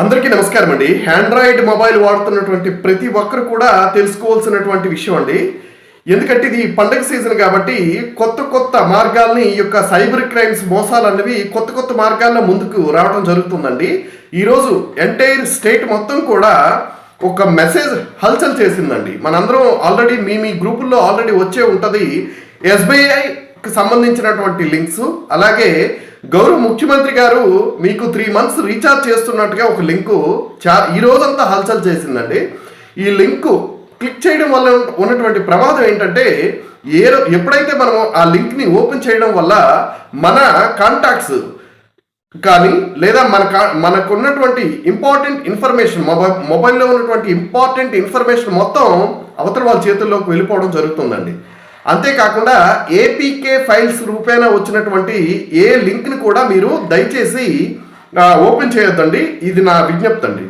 అందరికీ నమస్కారం అండి. ఆండ్రాయిడ్ మొబైల్ వాడుతున్నటువంటి ప్రతి ఒక్కరు కూడా తెలుసుకోవాల్సినటువంటి విషయం అండి. ఎందుకంటే ఇది పండగ సీజన్ కాబట్టి కొత్త కొత్త మార్గాల్ని ఈ యొక్క సైబర్ క్రైమ్స్ మోసాలు అనేవి కొత్త కొత్త మార్గాల్లో ముందుకు రావడం జరుగుతుందండి. ఈరోజు ఎంటైర్ స్టేట్ మొత్తం కూడా ఒక మెసేజ్ హల్చల్ చేసిందండి. మనందరం ఆల్రెడీ మీ మీ గ్రూపుల్లో ఆల్రెడీ వచ్చే ఉంటుంది. ఎస్బీఐకి సంబంధించినటువంటి లింక్స్ అలాగే గౌరవ ముఖ్యమంత్రి గారు మీకు త్రీ మంత్స్ రీఛార్జ్ చేస్తున్నట్టుగా ఒక లింకు చా ఈ రోజంతా హల్చల్ చేసిందండి. ఈ లింకు క్లిక్ చేయడం వల్ల ఉన్నటువంటి ప్రమాదం ఏంటంటే ఏ ఎప్పుడైతే మనం ఆ లింక్ని ఓపెన్ చేయడం వల్ల మన కాంటాక్ట్స్ కానీ లేదా మన కా- మనకున్నటువంటి ఇంపార్టెంట్ ఇన్ఫర్మేషన్ మొబైల్ మొబైల్లో ఉన్నటువంటి ఇంపార్టెంట్ ఇన్ఫర్మేషన్ మొత్తం అవతల వాళ్ళ చేతుల్లోకి వెళ్ళిపోవడం జరుగుతుందండి. అంతేకాకుండా ఏపీకే ఫైల్స్ రూపేణా వచ్చినటువంటి ఏ లింక్ని కూడా మీరు దయచేసి ఓపెన్ చేయొద్దండి. ఇది నా విజ్ఞప్తి అండి.